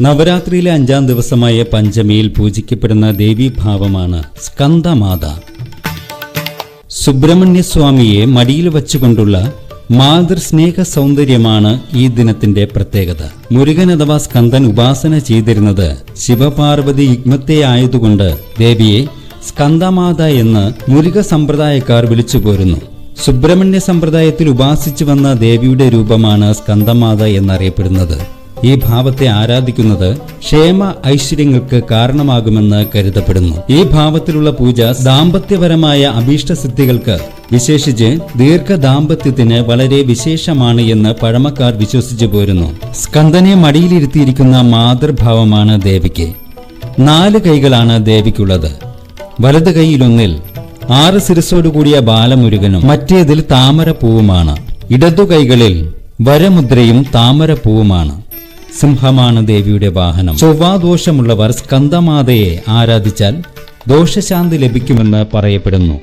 നവരാത്രിയിലെ അഞ്ചാം ദിവസമായ പഞ്ചമിയിൽ പൂജിക്കപ്പെടുന്ന ദേവീഭാവമാണ് സ്കന്ദമാത. സുബ്രഹ്മണ്യസ്വാമിയെ മടിയിൽ വച്ചുകൊണ്ടുള്ള മാതൃസ്നേഹ സൗന്ദര്യമാണ് ഈ ദിനത്തിന്റെ പ്രത്യേകത. മുരുകൻ അഥവാ സ്കന്ദൻ ഉപാസന ചെയ്തിരുന്നത് ശിവപാർവതി യുഗ്മത്തെ ആയതുകൊണ്ട് ദേവിയെ സ്കന്ദമാത എന്ന് മുരുക സമ്പ്രദായക്കാർ വിളിച്ചു പോരുന്നു. സുബ്രഹ്മണ്യ സമ്പ്രദായത്തിൽ ഉപാസിച്ചു വന്ന ദേവിയുടെ രൂപമാണ് സ്കന്ദമാത എന്നറിയപ്പെടുന്നത്. ഈ ഭാവത്തെ ആരാധിക്കുന്നത് ക്ഷേമ ഐശ്വര്യങ്ങൾക്ക് കാരണമാകുമെന്ന് കരുതപ്പെടുന്നു. ഈ ഭാവത്തിലുള്ള പൂജ ദാമ്പത്യപരമായ അഭീഷ്ടസിദ്ധികൾക്ക് വിശേഷിച്ച് ദീർഘ ദാമ്പത്യത്തിന് വളരെ വിശേഷമാണ് എന്ന് പഴമക്കാർ വിശ്വസിച്ചു പോരുന്നു. സ്കന്ദനെ മടിയിലിരുത്തിയിരിക്കുന്ന മാതൃഭാവമാണ് ദേവിക്ക്. നാല് കൈകളാണ് ദേവിക്കുള്ളത്. വലത് കൈയിലൊന്നിൽ ആറ് സിരസോടുകൂടിയ ബാലമുരുകനും മറ്റേതിൽ താമരപ്പൂവുമാണ്. ഇടതു കൈകളിൽ വരമുദ്രയും താമരപ്പൂവുമാണ്. സിംഹമാണ് ദേവിയുടെ വാഹനം. ചൊവ്വാദോഷമുള്ളവർ സ്കന്ദമാതയെ ആരാധിച്ചാൽ ദോഷശാന്തി ലഭിക്കുമെന്ന് പറയപ്പെടുന്നു.